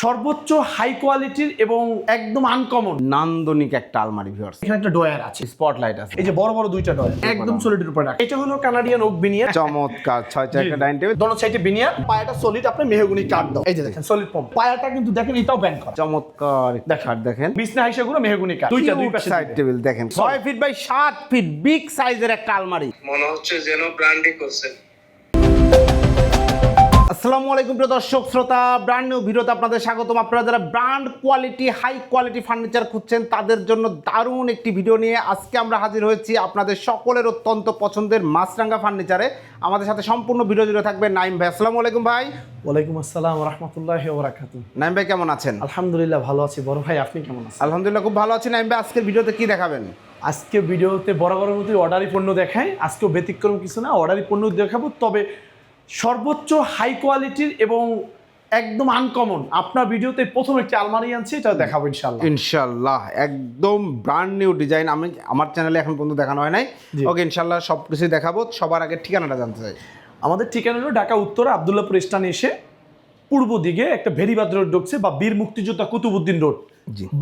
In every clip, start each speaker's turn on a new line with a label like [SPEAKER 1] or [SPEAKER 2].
[SPEAKER 1] সর্বোচ্চ হাই কোয়ালিটির এবং একদম আনকমন
[SPEAKER 2] নান্দনিক একটা আলমারি ভিউয়ার্স
[SPEAKER 1] এখানে একটা ডয়ার আছে।
[SPEAKER 2] স্পটলাইট আছে।
[SPEAKER 1] এই যে বড় বড় দুইটা ডয়ার একদম সলিডের উপরে রাখা। এটা হলো কানাডিয়ান ওক বিনিয়ার
[SPEAKER 2] চমৎকার ছয় চারটা ডাইনিং টেবিল
[SPEAKER 1] দোনো সাইডে বিনিয়ার পায়াটা সলিড আপনি মেহগুনি কাঠ দাও। এই যে দেখেন সলিড পম্প পায়াটা কিন্তু দেখেন এটাও ব্যান্ড করা।
[SPEAKER 2] চমৎকার একটা খাট দেখেন।
[SPEAKER 1] বিছনা হাইসাগুলো মেহগুনি কাঠ দুইটা দুই পাশে
[SPEAKER 2] সাইড টেবিল দেখেন। ছয় ফিট বাই সাত ফিট বিগ সাইজের একটা আলমারি।
[SPEAKER 3] মনে হচ্ছে যেন ব্র্যান্ডই করছেন।
[SPEAKER 2] আসসালামু আলাইকুম প্রিয় দর্শক শ্রোতা ব্র্যান্ড নিউ ভিডিওতে আপনাদের স্বাগতম। আপনারা যারা brand quality high quality furniture খুঁজছেন তাদের জন্য দারুণ একটি ভিডিও নিয়ে আজকে আমরা হাজির হয়েছি আপনাদের সকলের অত্যন্ত পছন্দের মাছরাঙ্গা ফার্নিচারে আমাদের সাথে সম্পূর্ণ ভিডিও জুড়ে থাকবে নাইম ভাই। আসসালামু আলাইকুম ভাই।
[SPEAKER 1] ওয়ালাইকুম আসসালাম রহমতুল্লাহ ওবরাকাতু
[SPEAKER 2] নাইম ভাই কেমন আছেন?
[SPEAKER 1] আলহামদুলিল্লাহ ভালো আছি। বড় ভাই আপনি কেমন আছেন?
[SPEAKER 2] আলহামদুলিল্লাহ খুব ভালো আছি। নাইম ভাই আজকের ভিডিওতে কি দেখাবেন?
[SPEAKER 1] আজকে ভিডিওতে বরাবরের মতোই অর্ডারি পণ্য দেখায় আজকেও ব্যতিক্রম কিছু না অর্ডারি পণ্য দেখাবো। তবে সর্বোচ্চ হাই কোয়ালিটির এবং একদম আনকমন আপনার ভিডিওতে প্রথম একটি আলমারি আনছি এটা দেখাবো ইনশাল্লাহ
[SPEAKER 2] ইনশাল্লাহ একদম ব্র্যান্ড নিউ ডিজাইন আমি আমার চ্যানেলে এখন পর্যন্ত দেখানো হয় নাই। ওকে ইনশাল্লাহ সব কিছুই দেখাবো। সবার আগে ঠিকানাটা জানতে চাই।
[SPEAKER 1] আমাদের ঠিকানা হলো ঢাকা উত্তরে আবদুল্লাপুর স্টানে এসে পূর্ব দিকে একটা ভেরিবাদ রোড ঢুকছে বা বীর মুক্তিযোদ্ধা কুতুবুদ্দিন রোড।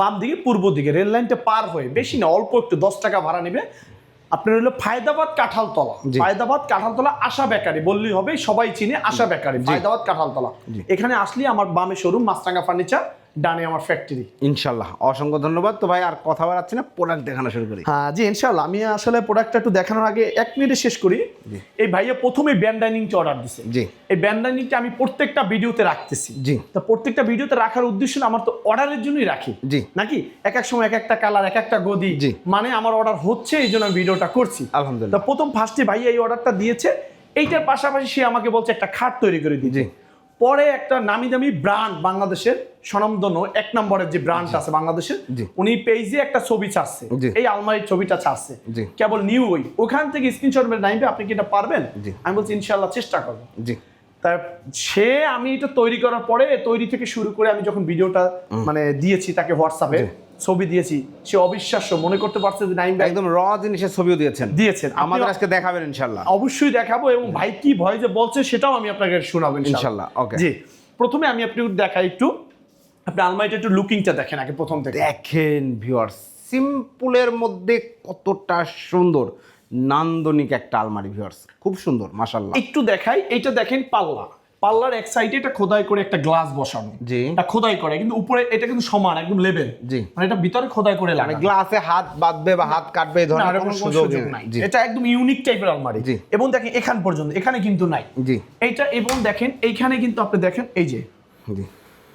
[SPEAKER 1] বাম দিকে পূর্ব দিকে রেল লাইনটা পার হয়ে বেশি না অল্প একটু দশ টাকা ভাড়া নেবে। আপনার হলো ফায়দাবাদ কাঁঠালতলা। ফায়দাবাদ কাঁঠালতলা আশা বেকারি বললেই হবে সবাই চিনে আশা বেকারি ফায়দাবাদ কাঁঠালতলা। এখানে আসলে আমার বামে শোরুম মাছরাঙ্গা ফার্নিচার ডানে আমার ফ্যাক্টরি
[SPEAKER 2] ইনশাল্লাহ। অসংখ্য ধন্যবাদ। তো ভাই আর কথা বাড়াচ্ছি না প্রোডাক্ট দেখানো শুরু করি।
[SPEAKER 1] হ্যাঁ জি ইনশাল্লাহ। আমি আসলে প্রোডাক্টটা একটু দেখানোর আগে এক মিনিটে শেষ করি।
[SPEAKER 2] জি।
[SPEAKER 1] এই ভাইয়া প্রথমে ব্যান্ড ডাইনিংটা অর্ডার দিছে।
[SPEAKER 2] জি।
[SPEAKER 1] এই ব্যান্ড ডাইনিংটা আমি প্রত্যেকটা ভিডিওতে রাখতেছি।
[SPEAKER 2] জি।
[SPEAKER 1] তা প্রত্যেকটা ভিডিওতে রাখার উদ্দেশ্য আমার তো অর্ডারের জন্যই রাখি।
[SPEAKER 2] জি।
[SPEAKER 1] নাকি? এক এক সময় এক একটা কালার এক একটা গদি।
[SPEAKER 2] জি।
[SPEAKER 1] মানে আমার অর্ডার হচ্ছে এই জন্য আমি ভিডিওটা করছি। তা
[SPEAKER 2] আলহামদুলিল্লাহ
[SPEAKER 1] প্রথম ফার্স্টে ভাইয়া এই অর্ডারটা দিয়েছে। এইটার পাশাপাশি সে আমাকে বলছে একটা খাট তৈরি করে দিয়েছে পরে একটা নামি দামি ব্র্যান্ড বাংলাদেশের স্বনামধন্য এক নম্বরের যে ব্র্যান্ড আছে বাংলাদেশের। উনি পেজে একটা ছবি ছাড়ছে। এই আলমারির ছবিটা ছাড়ছে। কেবল নিউ ওই ওখান থেকে স্ক্রিনশট মেরে নাইবে আপনি কি এটা পারবেন। আমি বলছি ইনশাল্লাহ চেষ্টা করব
[SPEAKER 2] জি
[SPEAKER 1] তা সে আমি এটা তৈরি করার পরে তৈরি থেকে শুরু করে আমি যখন ভিডিওটা মানে দিয়েছি তাকে হোয়াটসঅ্যাপে। ছবি দিয়েছি সে অবিশ্বাস্য মনে করতে পারছে যে নাইম ভাই
[SPEAKER 2] একদম র জিনিসের ছবিও দিয়েছেন।
[SPEAKER 1] দিয়েছেন।
[SPEAKER 2] আমাদের আজকে দেখাবেন ইনশাল্লাহ।
[SPEAKER 1] অবশ্যই দেখাবো এবং ভাই কি ভয় যে বলছে সেটাও আমি আপনাকে শোনাবো
[SPEAKER 2] ইনশাল্লাহ, ওকে
[SPEAKER 1] জি প্রথমে আমি আপনি দেখাই একটু। আপনি আলমারিটা একটু লুকিংটা দেখেন আগে প্রথম থেকে।
[SPEAKER 2] দেখেন ভিউয়ার্স সিম্পলের মধ্যে কতটা সুন্দর নান্দনিক একটা আলমারি ভিউয়ার্স খুব সুন্দর মাশাল্লাহ
[SPEAKER 1] একটু দেখাই এটা দেখেন পাল্লা। পাল্লার এক সাইডে এটা খোদাই করে একটা গ্লাস বসানো।
[SPEAKER 2] জি।
[SPEAKER 1] এটা খোদাই করে কিন্তু উপরে এটা কিন্তু সমান একদম লেভেল
[SPEAKER 2] জি।
[SPEAKER 1] মানে এটা ভিতরে খোদাই করে
[SPEAKER 2] মানে গ্লাসে হাত বাঁধবে বা হাত কাটবে এই ধরনের কোনো সুযোগ নাই।
[SPEAKER 1] এটা একদম ইউনিক টাইপের আলমারি।
[SPEAKER 2] জি।
[SPEAKER 1] এবং দেখেন এখান পর্যন্ত এখানে কিন্তু নাই।
[SPEAKER 2] জি।
[SPEAKER 1] এটা এবং দেখেন এইখানে কিন্তু আপনি দেখেন এই যে।
[SPEAKER 2] জি।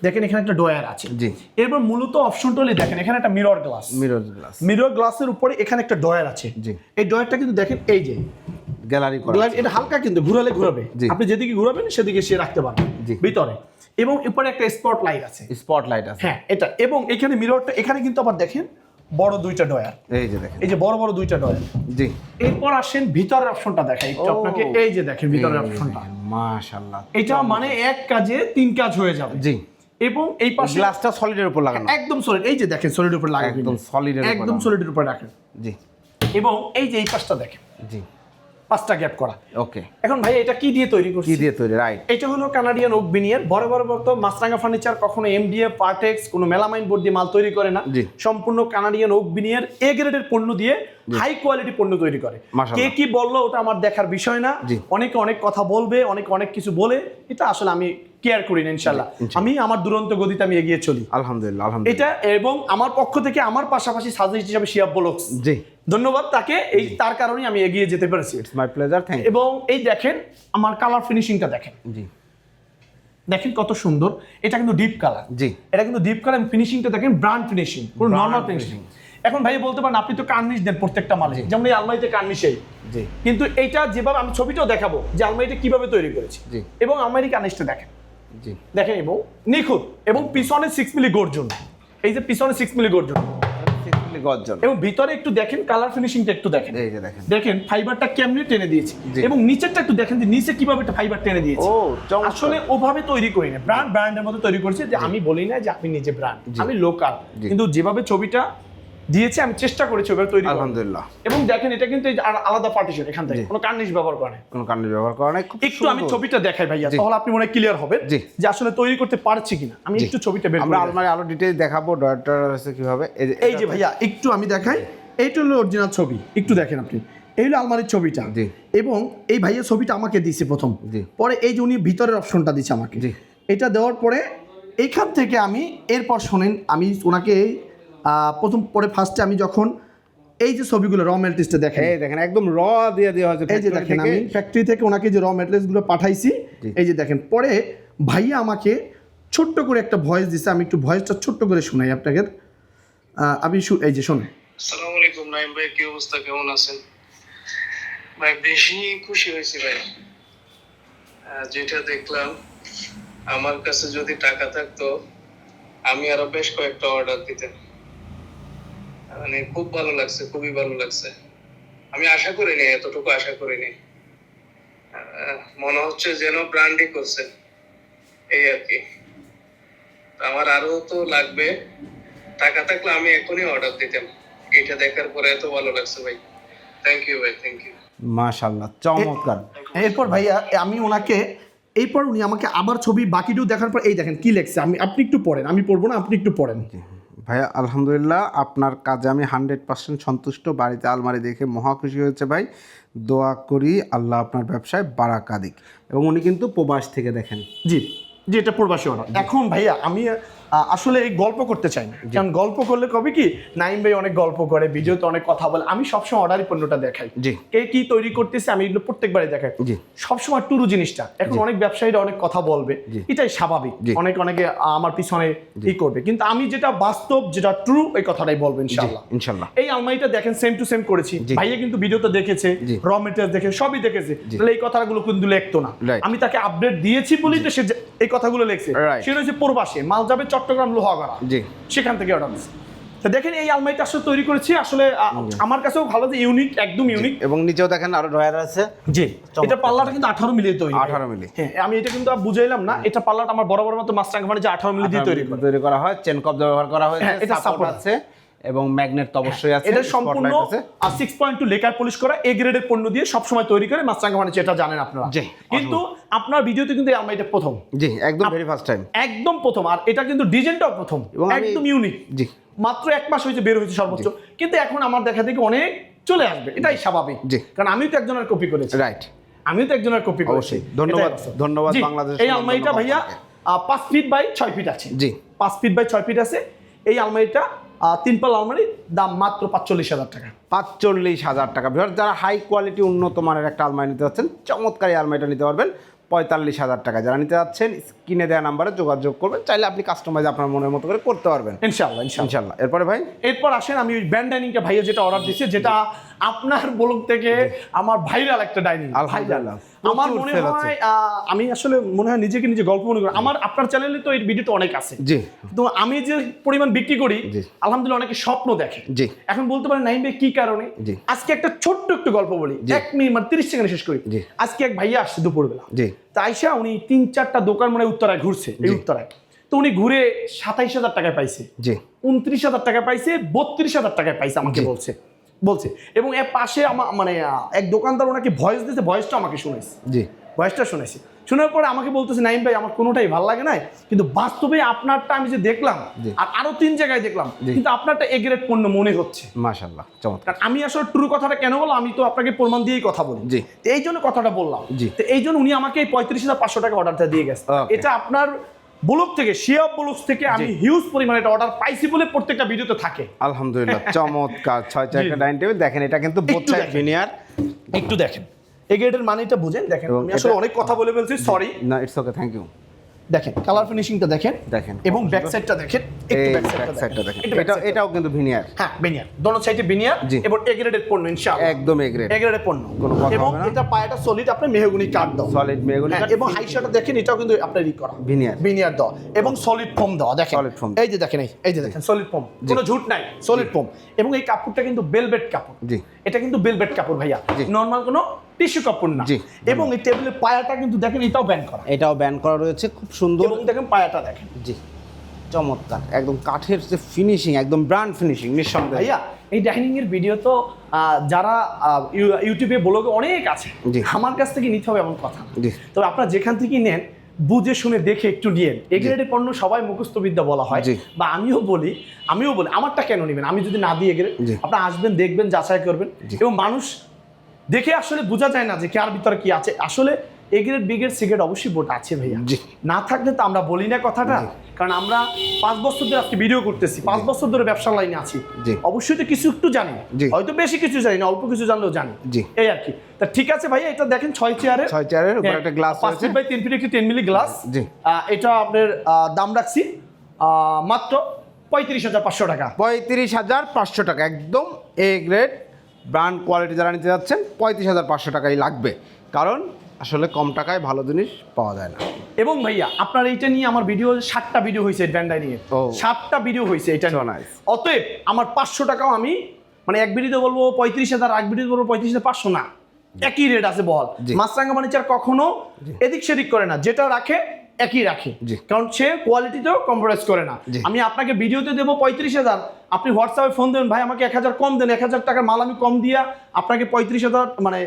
[SPEAKER 1] দেখেন এখানে একটা ডয়ার আছে।
[SPEAKER 2] জি।
[SPEAKER 1] এরপর মূলত অপশনটা হলে দেখেন এখানে একটা mirror glass
[SPEAKER 2] mirror glass
[SPEAKER 1] mirror গ্লাসের উপরে এখানে একটা ডয়ার আছে।
[SPEAKER 2] জি।
[SPEAKER 1] এই ডয়ারটা কিন্তু দেখেন এই যে।
[SPEAKER 2] গ্যালারি করা
[SPEAKER 1] এটা হালকা কিন্তু ঘুরালে ঘুরাবে। আপনি যেদিকে ঘুরাবেন সেদিকে সে রাখতে পারবেন
[SPEAKER 2] জি।
[SPEAKER 1] ভিতরে। এবং উপরে একটা স্পট লাইট আছে।
[SPEAKER 2] স্পট লাইট আছে।
[SPEAKER 1] হ্যাঁ এটা। এবং এখানে মিররটা এখানে কিন্তু আবার দেখেন বড় দুইটা ডয়ার
[SPEAKER 2] এই যে দেখেন।
[SPEAKER 1] এই যে বড় বড় দুইটা ডয়ার
[SPEAKER 2] জি।
[SPEAKER 1] এরপর আসেন ভিতরের অপশনটা দেখাই। একটু আপনাকে এই যে দেখেন ভিতরের অপশনটা
[SPEAKER 2] মাশাআল্লাহ।
[SPEAKER 1] এটা মানে এক কাজে তিন কাজ হয়ে যাবে।
[SPEAKER 2] জি।
[SPEAKER 1] এবং এই পাশে
[SPEAKER 2] গ্লাসটা সলিডের উপর লাগানো।
[SPEAKER 1] একদম সলিড এই যে দেখেন সলিড উপর লাগানো।
[SPEAKER 2] একদম উপর
[SPEAKER 1] একদম। সলিডের উপর রাখেন।
[SPEAKER 2] জি।
[SPEAKER 1] এবং এই যে এই পাশটা দেখেন
[SPEAKER 2] জি।
[SPEAKER 1] পাঁচটা গ্যাপ করা।
[SPEAKER 2] ওকে।
[SPEAKER 1] এখন ভাই এটা কি দিয়ে তৈরি করছি?
[SPEAKER 2] কি দিয়ে তৈরি? রাইট
[SPEAKER 1] এটা হলো কানাডিয়ান ওক বিনিয়ার বড় বড় বড় মাছরাঙ্গা ফার্নিচার কখনো এমডিএ পার্টেক্স কোনো মেলামাইন বোর্ড দিয়ে মাল তৈরি করে না। সম্পূর্ণ কানাডিয়ান ওক বিনিয়ার এ গ্রেডের পণ্য দিয়ে হাই কোয়ালিটি পণ্য তৈরি করে। কে কি বলল ওটা আমার দেখার বিষয় না। অনেকে অনেক কথা বলবে অনেকে অনেক কিছু বলে। এটা আসলে আমি কেয়ার করি না ইনশাল্লাহ। আমি আমার দুরন্ত গতিতে আমি এগিয়ে চলি।
[SPEAKER 2] আলহামদুলিল্লাহ আলহামদুলিল্লাহ।
[SPEAKER 1] এটা এবং আমার পক্ষ থেকে আমার পাশাপাশি সাজেস্ট হিসাবে শিয়াব বলক্স
[SPEAKER 2] জি।
[SPEAKER 1] ধন্যবাদ তাকে এই তার কারণে আমি এগিয়ে যেতে পেরেছি।
[SPEAKER 2] ইটস মাই প্লেজার থ্যাংক
[SPEAKER 1] এবং এই দেখেন আমার কালার ফিনিশিংটা দেখেন।
[SPEAKER 2] জি।
[SPEAKER 1] দেখেন কত সুন্দর এটা কিন্তু ডিপ কালার
[SPEAKER 2] জি।
[SPEAKER 1] এটা কিন্তু ডিপ কালার ফিনিশিংটা দেখেন ব্রান্ড ফিনিশিং পুরো নর্মাল ফিনিশিং এখন ভাই বলতে পারেন আপনি তো কার্নিশ দেন প্রত্যেকটা মালে। যেমন এই আলমারিতে কার্নিশেই
[SPEAKER 2] জি।
[SPEAKER 1] কিন্তু এইটা যেভাবে আমি ছবিটাও দেখাবো যে আলমারিটা কীভাবে তৈরি করেছি।
[SPEAKER 2] জি।
[SPEAKER 1] এবং আলমারি কার্নিশটা দেখেন। দেখেন এবং নিখুঁত এবং পিছনে সিক্স মিলি গর্জন এই যে পিছনে সিক্স মিলি গর্জন এবং ভিতরে একটু দেখেন কালার ফিনিশিংটা একটু দেখেন।
[SPEAKER 2] এই যে দেখেন।
[SPEAKER 1] দেখেন ফাইবারটা কেমনি টেনে দিয়েছি। এবং নিচেরটা একটু দেখেন যে নিচে কীভাবে একটা ফাইবার টেনে দিয়েছি।
[SPEAKER 2] ও
[SPEAKER 1] আসলে ওভাবে তৈরি করি না। ব্র্যান্ড ব্র্যান্ডের মতো তৈরি করছি যে আমি বলি না যে আপনি নিজে ব্র্যান্ড আমি লোকাল কিন্তু যেভাবে ছবিটা দিয়েছে আমি চেষ্টা করেছি ওভাবে তৈরি।
[SPEAKER 2] আলহামদুলিল্লাহ
[SPEAKER 1] এবং দেখেন এটা কিন্তু আর- আলাদা পার্টিশন এখান থেকে কোনো কার্নিশ ব্যবহার করে না।
[SPEAKER 2] কোনো কারণে ব্যবহার করা খুব
[SPEAKER 1] একটু আমি ছবিটা দেখাই ভাইয়া। তাহলে আপনি মনে ক্লিয়ার হবেন
[SPEAKER 2] জি।
[SPEAKER 1] যে আসলে তৈরি করতে পারছি কিনা আমি একটু ছবিটা বের
[SPEAKER 2] আমরা আলমারি আলো ডিটেইলস দেখাবো ডয়ারটার আছে কীভাবে এই যে
[SPEAKER 1] ভাইয়া একটু আমি দেখাই এইটা হলো অরিজিনাল ছবি একটু দেখেন আপনি এই হলো আলমারির ছবিটা। এবং এই ভাইয়া ছবিটা আমাকে দিয়েছে প্রথম। পরে এই যে উনি ভিতরের অপশনটা দিচ্ছে আমাকে। এটা দেওয়ার পরে এইখান থেকে আমি এরপর শোনেন আমি ওনাকে প্রথম পরে ফার্স্টে আমি যখন এই যে ছবিগুলো র মেটেরিয়ালসটা দেখেন।
[SPEAKER 2] এই দেখেন একদম র দিয়ে দেওয়া হয়েছে
[SPEAKER 1] এই যে দেখেন আমি ফ্যাক্টরি থেকে ওনাকে যে র মেটেরিয়ালসগুলো পাঠাইছি এই যে দেখেন পরে ভাইয়া আমাকে ছোট্ট করে একটা ভয়েস দিছে আমি একটু ভয়েসটা ছোট্ট করে শোনাই আপনাকে আমি শু- এই যে শোনেন।
[SPEAKER 3] আসসালামু আলাইকুম নাইম ভাই কি অবস্থা? কেমন আছেন? ভাই বেশি খুশি হয়েছি ভাই। যেটা দেখলাম আমার কাছে যদি টাকা থাকতো আমি আরও বেশ কয়েকটা অর্ডার দিতাম মানে খুব ভালো লাগছে খুবই ভালো লাগছে। আমি আশা করিনি এতটুকু আশা করিনি। মনে হচ্ছে যেন ব্র্যান্ডই করছে। এই আর কি। আমার আরও তো লাগবে। টাকা থাকলে আমি এখনই অর্ডার দিতাম। এটা দেখার পরে এত ভালো লাগছে ভাই। থ্যাংক ইউ ভাই থ্যাংক ইউ
[SPEAKER 2] মাশাআল্লাহ চমৎকার।
[SPEAKER 1] এরপর ভাইয়া আমি ওনাকে এরপর উনি আমাকে আবার ছবি বাকিটু দেখার পর এই দেখেন কি লেখছে। আমি আপনি একটু পড়েন আমি পড়ব না আপনি একটু পড়েন।
[SPEAKER 2] ভাইয়া আলহামদুলিল্লাহ আপনার কাজে আমি হান্ড্রেড পার্সেন্ট সন্তুষ্ট। বাড়িতে আলমারি দেখে মহা খুশি হয়েছে ভাই। দোয়া করি আল্লাহ আপনার ব্যবসায় বারাকা দিক। এবং উনি কিন্তু প্রবাস থেকে দেখেন।
[SPEAKER 1] জি জি এটা প্রবাসী এখন ভাইয়া আমি আসলে এই গল্প করতে চাই না। কারণ গল্প করলে কবে কি নাইম ভাই অনেক গল্প করে ভিডিওতে অনেক কথা বলে। আমি সবসময় অর্ডারি পণ্যটা দেখাই।
[SPEAKER 2] জি।
[SPEAKER 1] কে কি তৈরি করতেছে আমি এগুলো প্রত্যেকবারে দেখাই।
[SPEAKER 2] জি।
[SPEAKER 1] সবসময় টুরু জিনিসটা। এখন অনেক ব্যবসায়ীরা অনেক কথা বলবে। এটাই স্বাভাবিক। অনেক অনেকে আমার পিছনে ই করবে। কিন্তু আমি যেটা বাস্তব যেটা ট্রু এই কথাটাই বলব ইনশাআল্লাহ।
[SPEAKER 2] ইনশাল্লাহ
[SPEAKER 1] এই আলমারিটা দেখেন সেম টু সেম করেছি। ভাইয়া কিন্তু ভিডিওতে দেখেছে র মেটেরিয়াল দেখে সবই দেখেছে। তাহলে এই কথাগুলো কিন্তু লিখতো না। আমি তাকে আপডেট দিয়েছি বলেই তো সে এই কথাগুলো লিখছে. সে রয়েছে প্রবাসে মাল যাবে চট্টগ্রাম লোহাগড়া
[SPEAKER 2] জি।
[SPEAKER 1] সেখান থেকে অর্ডার দিচ্ছে তো দেখেন এই আলমারিটা আসলে তৈরি করেছি আসলে আমার কাছেও ভালো যে ইউনিক একদম ইউনিক
[SPEAKER 2] এবং নিচেও দেখেন আরও ড্রয়ার আছে।
[SPEAKER 1] জি। এটা পাল্লাটা কিন্তু আঠারো মিলি তৈরি
[SPEAKER 2] 18 মিলি।
[SPEAKER 1] হ্যাঁ আমি এটা কিন্তু বুঝাইলাম না। এটা পাল্লাটা আমার বড় বড় মতো মাস্টার মানে যে আঠারো মিলি দিয়ে তৈরি করে।
[SPEAKER 2] তৈরি করা হয় চেন কপ ব্যবহার করা হয়েছে
[SPEAKER 1] হ্যাঁ, এটা
[SPEAKER 2] সাপোর্ট আছে। এবং ম্যাগনেট তো অবশ্যই আছে
[SPEAKER 1] এটা সম্পূর্ণ
[SPEAKER 2] spotlight আছে।
[SPEAKER 1] আর six point two lacquer polish করা এ গ্রেডের পণ্য দিয়ে সবসময় তৈরি করে মাস্টাঙ্গা মানে যেটা জানেন আপনারা।
[SPEAKER 2] জি,
[SPEAKER 1] কিন্তু আপনার ভিডিওতে কিন্তু এই আলমারিটা প্রথম।
[SPEAKER 2] জি একদম ভেরি ফার্স্ট টাইম
[SPEAKER 1] একদম প্রথম আর এটা কিন্তু ডিজাইনটাও প্রথম একদম ইউনিক
[SPEAKER 2] জি।
[SPEAKER 1] মাত্র এক মাস হয়েছে বের হয়েছে সর্বোচ্চ। কিন্তু এখন আমার দেখা দেখি অনেক চলে আসবে এটাই স্বাভাবিক।
[SPEAKER 2] জি।
[SPEAKER 1] কারণ আমিও তো একজনের কপি করেছি।
[SPEAKER 2] রাইট
[SPEAKER 1] আমিও তো একজনের কপি করেছি।
[SPEAKER 2] ধন্যবাদ, ধন্যবাদ
[SPEAKER 1] জি,
[SPEAKER 2] বাংলাদেশের
[SPEAKER 1] এই আলমারিটা ভাইয়া পাঁচ ফিট বাই ছয় ফিট আছে।
[SPEAKER 2] জি।
[SPEAKER 1] পাঁচ ফিট বাই ছয় ফিট আছে। এই আলমারিটা তিন পাল আলমারি দাম মাত্র পাঁচচল্লিশ হাজার টাকা।
[SPEAKER 2] পাঁচচল্লিশ হাজার টাকা। ভিউয়ার যারা হাই কোয়ালিটি উন্নত মানের একটা আলমারি নিতে যাচ্ছেন চমৎকারী আলমারিটা নিতে পারবেন। পঁয়তাল্লিশ হাজার টাকা। যারা নিতে যাচ্ছেন স্ক্রিনে দেওয়া নাম্বারে যোগাযোগ করবেন চাইলে আপনি কাস্টমাইজ আপনার মনের মতো করে করতে পারবেন।
[SPEAKER 1] ইনশাল্লাহ ইনশাল্লাহ
[SPEAKER 2] ইনশাল্লাহ এরপরে ভাই?
[SPEAKER 1] এরপর আসেন আমি ওই ব্যান্ড ডাইনিংটা ভাইয়া যেটা অর্ডার দিচ্ছে যেটা আপনার ব্লগ থেকে আমার ভাইরাল একটা ডাইনিং
[SPEAKER 2] আলহামদুলিল্লাহ।
[SPEAKER 1] আমার মনে হয় আমি আসলে মনে হয় নিজেকে নিজে গল্প মনে করি। আমার আপনার চ্যানেলে তো এই ভিডিওটা অনেক আছে।
[SPEAKER 2] জি।
[SPEAKER 1] তো আমি যে পরিমাণ বিক্রি করি আলহামদুলিল্লাহ অনেকে স্বপ্ন দেখে।
[SPEAKER 2] জি।
[SPEAKER 1] এখন বলতে পারেন নাইম ভাই কি কারণে। আজকে একটা ছোট্ট একটু গল্প বলি। এক মিনিট মানে তিরিশ সেকেন্ড শেষ করি। আজকে এক ভাইয়া আসছে দুপুরবেলা।
[SPEAKER 2] জি।
[SPEAKER 1] তা আইসা উনি তিন চারটা দোকান মানে উত্তরায় ঘুরছে এই উত্তরায়। তো উনি ঘুরে সাতাইশ হাজার টাকায় পাইছে।
[SPEAKER 2] জি।
[SPEAKER 1] উনত্রিশ হাজার টাকা পাইছে বত্রিশ হাজার টাকায় পাইছে আমাকে বলছে। বলছে। এবং এর পাশে আমার মানে এক দোকানদার ওনাকে ভয়েস দিয়েছে ভয়েসটা আমাকে শুনেছে
[SPEAKER 2] জি।
[SPEAKER 1] ভয়েসটা শুনেছি শোনার পরে আমাকে বলতেছে নাইম ভাই আমার কোনোটাই ভালো লাগে না কিন্তু বাস্তবে আপনারটা আমি যে দেখলাম। আর আরও তিন জায়গায় দেখলাম। কিন্তু আপনারটা এগ্রেড পণ্য মনে হচ্ছে।
[SPEAKER 2] মাশাল্লাহ চমৎকার।
[SPEAKER 1] আমি আসলে ট্রু কথাটা কেন বললাম? আমি তো আপনাকে প্রমাণ দিয়েই কথা বলি।
[SPEAKER 2] জি।
[SPEAKER 1] এই জন্য কথাটা বললাম।
[SPEAKER 2] জি।
[SPEAKER 1] তো এই জন্য উনি আমাকে এই পঁয়ত্রিশ হাজার পাঁচশো টাকা অর্ডারটা দিয়ে গেছে। এটা আপনার ব্লক থেকে শিয়া ব্লক থেকে আমি হিউজ পরিমাণে এটা অর্ডার পাইছি বলে প্রত্যেকটা ভিডিওতে থাকে।
[SPEAKER 2] আলহামদুলিল্লাহ চমৎকার। ছয় চারটা ডাইনিং টেবিল দেখেন এটা কিন্তু
[SPEAKER 1] দেখেন।
[SPEAKER 2] ভিনিয়ার
[SPEAKER 1] একটু দেখেন। এই গেটের মানেটা বুঝেন দেখেন আমি আসলে অনেক কথা বলে ফেলছি সরি
[SPEAKER 2] না ইটস ওকে থ্যাংক ইউ
[SPEAKER 1] দেখেন কালার ফিনিশিংটা দেখেন
[SPEAKER 2] দেখেন
[SPEAKER 1] এবং ব্যাক সাইডটা দেখেন একটু ব্যাক
[SPEAKER 2] সাইডটা দেখেন। এটা এটাও কিন্তু ভিনিয়ার
[SPEAKER 1] হ্যাঁ বেনিয়ার দোনো সাইডে বেনিয়ার
[SPEAKER 2] জি।
[SPEAKER 1] এবং এ গ্রেডের পণ্য ইনশাআল্লাহ।
[SPEAKER 2] একদম এ গ্রেড
[SPEAKER 1] এ গ্রেডের পণ্য।
[SPEAKER 2] কোনো কথা
[SPEAKER 1] এবং এটা পায়াটা সলিড আপনি মেহগুনি কাঠ দাও।
[SPEAKER 2] সলিড মেগুলি
[SPEAKER 1] হ্যাঁ, এবং হাইশাটা দেখেন এটাও কিন্তু আপনার ই করা।
[SPEAKER 2] ভিনিয়ার
[SPEAKER 1] বিনিয়ার দেওয়া এবং সলিড ফোম দাও দেখেন।
[SPEAKER 2] Solid foam।
[SPEAKER 1] এই যে দেখেন এই- এই যে দেখেন সলিড ফোম কোনো ঝুট নাই সলিড ফোম এবং এই কাপড়টা কিন্তু বেলভেট কাপড়।
[SPEAKER 2] জি।
[SPEAKER 1] এটা কিন্তু বেলভেট কাপড় ভাইয়া। নর্মাল কোনো টিস্যু কাপড় না। এবং এই টেবিলের পায়াটা কিন্তু দেখেন এটাও ব্যান করা।
[SPEAKER 2] এটাও ব্যান করা রয়েছে খুব সুন্দর।
[SPEAKER 1] এবং দেখেন পায়াটা দেখেন।
[SPEAKER 2] জি চমৎকার। একদম কাঠের যে ফিনিশিং একদম ব্র্যান্ড ফিনিশিং নিঃসন্দেহে।
[SPEAKER 1] ভাইয়া এই ডাইনিং এর ভিডিও তো যারা ইউ- ইউটিউবে ব্লগে অনেক আছে। আমার কাছ থেকে নিতে হবে এমন কথা তবে আপনারা যেখান থেকে নেন বুঝে শুনে দেখে একটু নিয়েন। এ গ্রেডের পণ্য সবাই মুখস্থবিদ্যা বলা হয়। বা আমিও বলি আমিও বলি আমারটা কেন নেবেন? আমি যদি না দিয়ে গেলে। আপনারা আসবেন দেখবেন যাচাই করবেন। এবং মানুষ দেখে আসলে বোঝা যায় না যে কার ভিতরে কি আছে। আসলে A grade B grade cigarette অবশ্যই বোট আছে ভাইয়া। না থাকলে তো আমরা বলি না কথাটা। কারণ আমরা পাঁচ বছর ধরে আজকে ভিডিও করতেছি পাঁচ বছর ধরে ব্যবসা লাইনে আছি। অবশ্যই তো কিছু একটু জানি। হয়তো বেশি কিছু জানি না অল্প কিছু জানলেও জানি। এই আর কি। তা ঠিক আছে ভাইয়া এটা দেখেন ছয় চেয়ারে
[SPEAKER 2] ছয় চেয়ারের উপর একটা গ্লাস
[SPEAKER 1] পাঁচ
[SPEAKER 2] রয়েছে।
[SPEAKER 1] ফিট বাই তিন ফিট একটি টেন মিলি গ্লাস এটা আপনার দাম রাখছি মাত্র পঁয়ত্রিশ হাজার পাঁচশো টাকা।
[SPEAKER 2] পঁয়ত্রিশ হাজার পাঁচশো টাকা একদম এ গ্রেড ব্র্যান্ড কোয়ালিটি যারা নিতে যাচ্ছেন পঁয়ত্রিশ হাজার পাঁচশো টাকাই লাগবে। কারণ আসলে কম টাকায় ভালো জিনিস পাওয়া যায় না।
[SPEAKER 1] এবং ভাইয়া আপনার এইটা নিয়ে আমার ভিডিও সাতটা ভিডিও হয়েছে ব্যান্ডাই নিয়ে। সাতটা ভিডিও হয়েছে এটা নিয়ে। অতএব আমার পাঁচশো টাকাও আমি মানে এক ভিডিওতে বলব পঁয়ত্রিশ হাজার এক ভিডিওতে বলব পঁয়ত্রিশ হাজার পাঁচশো না। একই রেট আছে বল। মাছরাঙ্গা মানিচার কখনো এদিক সেদিক করে না। যেটা রাখে একই রাখে। কারণ সে কোয়ালিটিতেও কম্প্রোমাইজ করে না। আমি আপনাকে ভিডিওতে দেবো পঁয়ত্রিশ হাজার। আপনি হোয়াটসঅ্যাপে ফোন দেবেন ভাই আমাকে এক হাজার কম দেন এক হাজার টাকার মাল আমি কম দিয়া আপনাকে পঁয়ত্রিশ হাজার মানে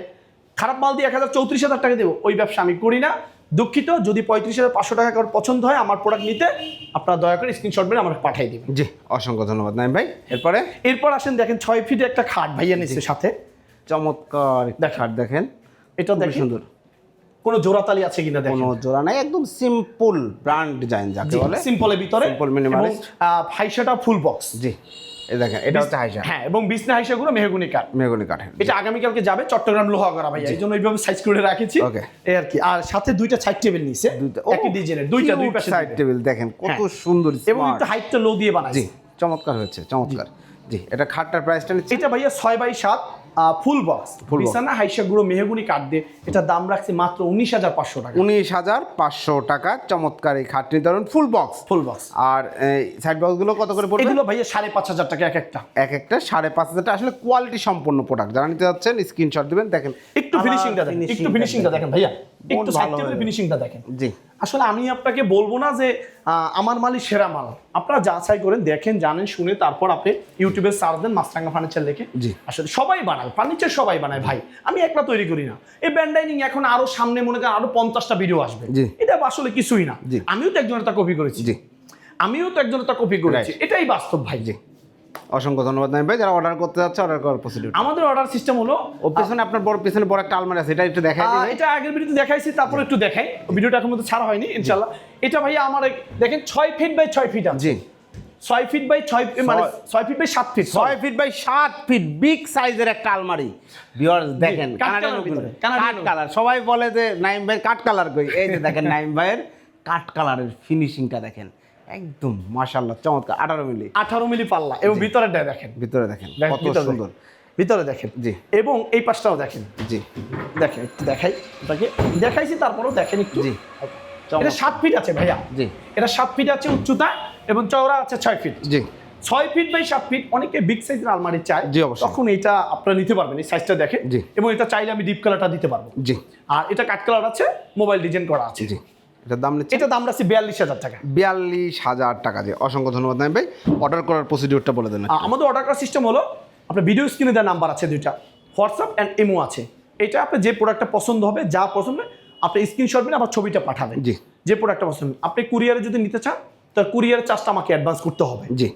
[SPEAKER 1] খারাপ মাল দিয়ে এক হাজার চৌত্রিশ হাজার টাকা দেবো। ওই ব্যবসা আমি করি না। দুঃখিত যদি পঁয়ত্রিশ হাজার পাঁচশো টাকা কারোর পছন্দ হয় আমার প্রোডাক্ট নিতে আপনারা দয়া করে স্ক্রিনশট মেরে আমাকে পাঠিয়ে দিবেন।
[SPEAKER 2] জি অসংখ্য ধন্যবাদ। নাইম ভাই এরপরে?
[SPEAKER 1] এরপর আসেন দেখেন ছয় ফিটে একটা খাট ভাইয়া নিচ্ছে সাথে।
[SPEAKER 2] চমৎকার। খাট দেখেন।
[SPEAKER 1] এটা দেখেন।
[SPEAKER 2] সুন্দর।
[SPEAKER 1] কোনো জোড়াতালি আছে কিনা দেখেন।
[SPEAKER 2] কোনো জোড়া নাই একদম সিম্পল ব্র্যান্ড ডিজাইন যাকে বলে।
[SPEAKER 1] সিম্পলের ভিতরে
[SPEAKER 2] Simple minimalist।
[SPEAKER 1] হাইসাটা ফুল বক্স
[SPEAKER 2] জি এই দেখেন এটা হচ্ছে হাইসা।
[SPEAKER 1] হ্যাঁ এবং বিছনা হাইসাগুলো মেহগুনি কাঠ।
[SPEAKER 2] মেগুনি কাঠের
[SPEAKER 1] এটা আগামীকালকে যাবে চট্টগ্রাম লোহা করা ভাইয়া। এই জন্য এইভাবে সাইজ করে রাখেছি।
[SPEAKER 2] ওকে।
[SPEAKER 1] এই আর কি। আর সাথে দুইটা সাইড টেবিল নিছে
[SPEAKER 2] দুইটা।
[SPEAKER 1] একই ডিজাইনের দুইটা দুই পাশে
[SPEAKER 2] সাইড টেবিল দেখেন কত
[SPEAKER 1] হ্যাঁ।
[SPEAKER 2] সুন্দর
[SPEAKER 1] এবং একটু হাইটটা লো দিয়ে
[SPEAKER 2] জি
[SPEAKER 1] বানাইছে
[SPEAKER 2] চমৎকার হয়েছে চমৎকার। জি। এটা খাটটার প্রাইসটা
[SPEAKER 1] এটা ভাইয়া ছয় বাই সাত। ফুল বক্স বিছানা হাইসা গুঁড়ো মেহগুনি কাঠ দিয়ে। এটা দাম রাখছি মাত্র উনিশ হাজার পাঁচশো টাকা।
[SPEAKER 2] উনিশ হাজার পাঁচশো টাকা চমৎকার এই খাট নির্ধারণ ফুল বক্স
[SPEAKER 1] ফুল বক্স
[SPEAKER 2] আর সাইড বক্সগুলো কত করে পড়বে?
[SPEAKER 1] এগুলো ভাইয়া সাড়ে পাঁচ হাজার টাকা এক একটা।
[SPEAKER 2] এক একটা সাড়ে পাঁচ হাজার টাকা। আসলে কোয়ালিটি সম্পন্ন প্রোডাক্ট যারা নিতে যাচ্ছেন স্ক্রিনশট দিবেন দেখেন।
[SPEAKER 1] একটু ফিনিশিংটা দেখেন একটু ফিনিশিংটা দেখেন। ভাইয়া। একটু সাইড ফিনিশিংটা দেখেন।
[SPEAKER 2] জি।
[SPEAKER 1] আসলে আমি আপনাকে বলব না যে আমার মালই সেরা মাল। আপনারা যাচাই করেন দেখেন জানেন শুনে তারপর আপনি ইউটিউবে সার্চ দেন মাছরাঙ্গা ফার্নিচার লিখে
[SPEAKER 2] জি।
[SPEAKER 1] আসলে সবাই বানায় ফার্নিচার সবাই বানায় ভাই। আমি একলা তৈরি করি না। এই ব্যান্ডাইনিং এখন আরও সামনে মনে করেন আরও পঞ্চাশটা ভিডিও আসবে। এটা আসলে কিছুই না। আমিও তো একজনের তা কপি করেছি।
[SPEAKER 2] জি।
[SPEAKER 1] আমিও তো একজনের তা কপি করেছি। এটাই বাস্তব ভাই।
[SPEAKER 2] জি। অসংখ্য ধন্যবাদ নাইম ভাই যারা অর্ডার করতে যাচ্ছে অর্ডার করার প্রসিডিউর
[SPEAKER 1] আমাদের অর্ডার সিস্টেম হলো
[SPEAKER 2] ও পেছনে আপনার বড় পেছনে বড় একটা আলমারি আছে এটা একটু দেখাই দিন
[SPEAKER 1] এটা আগের ভিডিওতে দেখাইছি তারপর একটু দেখাই। ভিডিওটা এখন মধ্যে ছাড়া হয়নি ইনশাল্লাহ এটা ভাইয়া আমার দেখেন ছয় ফিট বাই ছয় ফিট আছে।
[SPEAKER 2] জি।
[SPEAKER 1] ছয় ফিট বাই ছয় মানে
[SPEAKER 2] ছয়-
[SPEAKER 1] ফিট বাই সাত ফিট
[SPEAKER 2] ছয় ফিট বাই সাত ফিট বিগ সাইজের একটা আলমারি। ভিউয়ার্স দেখেন কানাডিয়ান
[SPEAKER 1] কালার
[SPEAKER 2] সবাই বলে যে নাইম ভাইয়ের কাঠ কালার কই? এই যে দেখেন নাইম ভাইয়ের কাঠ কালারের ফিনিশিংটা দেখেন। একদম মাশাআল্লাহ চমৎকার আঠারো মিলি।
[SPEAKER 1] আঠারো মিলি পাল্লা এবং ভিতরেটা দেখেন।
[SPEAKER 2] ভিতরে দেখেন কত
[SPEAKER 1] ভিতরে
[SPEAKER 2] সুন্দর।
[SPEAKER 1] ভিতরে দেখেন।
[SPEAKER 2] জি।
[SPEAKER 1] এবং এই পাশটাও দেখেন।
[SPEAKER 2] জি।
[SPEAKER 1] দেখেন একটু দেখাই ওটাকে। দেখাইছি তারপরেও দেখেন একটু।
[SPEAKER 2] জি।
[SPEAKER 1] এটা সাত ফিট আছে ভাইয়া।
[SPEAKER 2] জি।
[SPEAKER 1] এটা সাত ফিট আছে উচ্চতা এবং চওড়া আছে ছয় ফিট।
[SPEAKER 2] জি।
[SPEAKER 1] ছয় ফিট বাই সাত ফিট অনেকে বিগ সাইজের আলমারি চায়।
[SPEAKER 2] জি, অবশ্যই।
[SPEAKER 1] তখন এটা আপনারা নিতে পারবেন এই সাইজটা দেখেন।
[SPEAKER 2] জি।
[SPEAKER 1] এবং এটা চাইলে আমি ডিপ কালারটা দিতে পারব।
[SPEAKER 2] জি।
[SPEAKER 1] আর এটা কাট কালার আছে মোবাইল ডিজাইন করা আছে।
[SPEAKER 2] জি। এটার দাম নিচ্ছে?
[SPEAKER 1] এটা দাম রাখছি বিয়াল্লিশ হাজার টাকা।
[SPEAKER 2] বিয়াল্লিশ হাজার টাকা যে অসংখ্য ধন্যবাদ নাইম ভাই। অর্ডার করার প্রসিডিউরটা বলে দেন
[SPEAKER 1] আমাদের অর্ডার করার সিস্টেম হলো আপনার ভিডিও স্ক্রিনে দেওয়ার নাম্বার আছে দুইটা। হোয়াটসঅ্যাপ অ্যান্ড ইমো আছে। এটা আপনি যে প্রোডাক্টটা পছন্দ হবে যা পছন্দ হবে আপনি স্ক্রিনশট নিয়ে আমার ছবিটা পাঠাবেন।
[SPEAKER 2] জি।
[SPEAKER 1] যে প্রোডাক্টটা পছন্দ আপনি কুরিয়ারে যদি নিতে চান তার কুরিয়ারের চার্জটা আমাকে অ্যাডভান্স করতে হবে।
[SPEAKER 2] জি।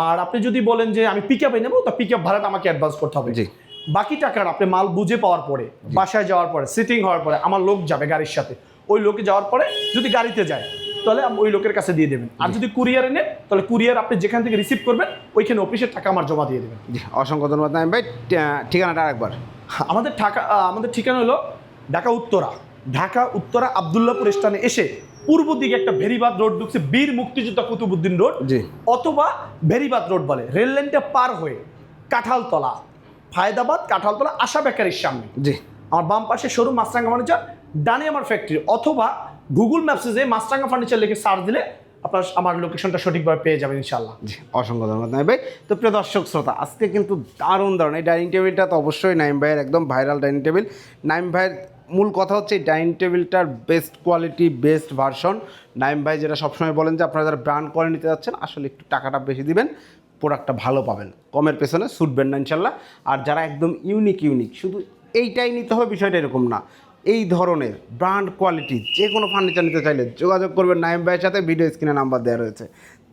[SPEAKER 1] আর আপনি যদি বলেন যে আমি পিক আপে নেব তা পিক আপ ভাড়াটা আমাকে অ্যাডভান্স করতে হবে।
[SPEAKER 2] জি।
[SPEAKER 1] বাকি টাকার আপনি মাল বুঝে পাওয়ার পরে বাসায় যাওয়ার পরে সিটিং হওয়ার পরে আমার লোক যাবে গাড়ির সাথে। ওই লোকে যাওয়ার পরে যদি গাড়িতে যায় তাহলে ওই লোকের কাছে দিয়ে দেবেন। আর যদি কুরিয়ারে নেন তাহলে কুরিয়ার আপনি যেখান থেকে রিসিভ করবেন ওইখানে অফিসের টাকা আমার জমা দিয়ে দেবেন।
[SPEAKER 2] অসংখ্য ধন্যবাদ। নাইম ভাই ঠিকানাটা আরেকবার।
[SPEAKER 1] আমাদের ঢাকা আমাদের ঠিকানা হলো ঢাকা উত্তরা। ঢাকা উত্তরা আবদুল্লাপুর স্থানে এসে পূর্ব দিকে একটা ভেরিবাদ রোড ঢুকছে বীর মুক্তিযোদ্ধা কুতুবুদ্দিন রোড।
[SPEAKER 2] জি।
[SPEAKER 1] অথবা ভেরিবাদ রোড বলে রেল লাইনটা পার হয়ে কাঁঠালতলা ফায়দাবাদ কাঁঠালতলা আশা বেকারির সামনে।
[SPEAKER 2] জি।
[SPEAKER 1] আমার বাম পাশে শোরুম মাছরাঙ্গা ফার্নিচার ডানে আমার ফ্যাক্টরি অথবা গুগল ম্যাপসে যে মাস্টাঙ্গা ফার্নিচার লিখে সার্চ দিলে আপনার আমার লোকেশনটা সঠিকভাবে পেয়ে যাবেন ইনশাল্লাহ
[SPEAKER 2] জি, অসংখ্য ধন্যবাদ নাইম ভাই। তো প্রিয় দর্শক, শ্রোতা, আজকে কিন্তু দারুণ দারুণ। এই ডাইনিং টেবিলটা তো অবশ্যই নাইম ভাইয়ের একদম ভাইরাল ডাইনিং টেবিল নাইম ভাইয়ের মূল কথা হচ্ছে এই dining টেবিলটার best quality best version Naim ভাই যেটা সবসময় বলেন যে, আপনারা যারা ব্র্যান্ড কোয়ালিটি নিতে যাচ্ছেন, আসলে একটু টাকাটা বেশি দিবেন প্রোডাক্টটা ভালো পাবেন। কমের পেছনে ছুটবেন না ইনশাল্লাহ আর যারা একদম ইউনিক ইউনিক শুধু এইটাই নিতে হবে, বিষয়টা এরকম না। এই ধরনের ব্র্যান্ড কোয়ালিটি যে কোনো ফার্নিচার নিতে চাইলে যোগাযোগ করবেন নাইম ভাইয়ের সাথে ভিডিও স্ক্রিনে নাম্বার দেওয়া রয়েছে।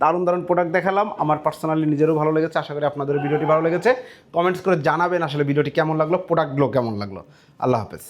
[SPEAKER 2] দারুণ দারুণ প্রোডাক্ট দেখালাম, আমার পার্সোনালি নিজেরও ভালো লেগেছে, আশা করি আপনাদের ভিডিওটি ভালো লেগেছে। কমেন্টস করে জানাবেন আসলে ভিডিওটি কেমন লাগল প্রোডাক্টগুলো কেমন লাগল। আল্লাহ হাফেজ।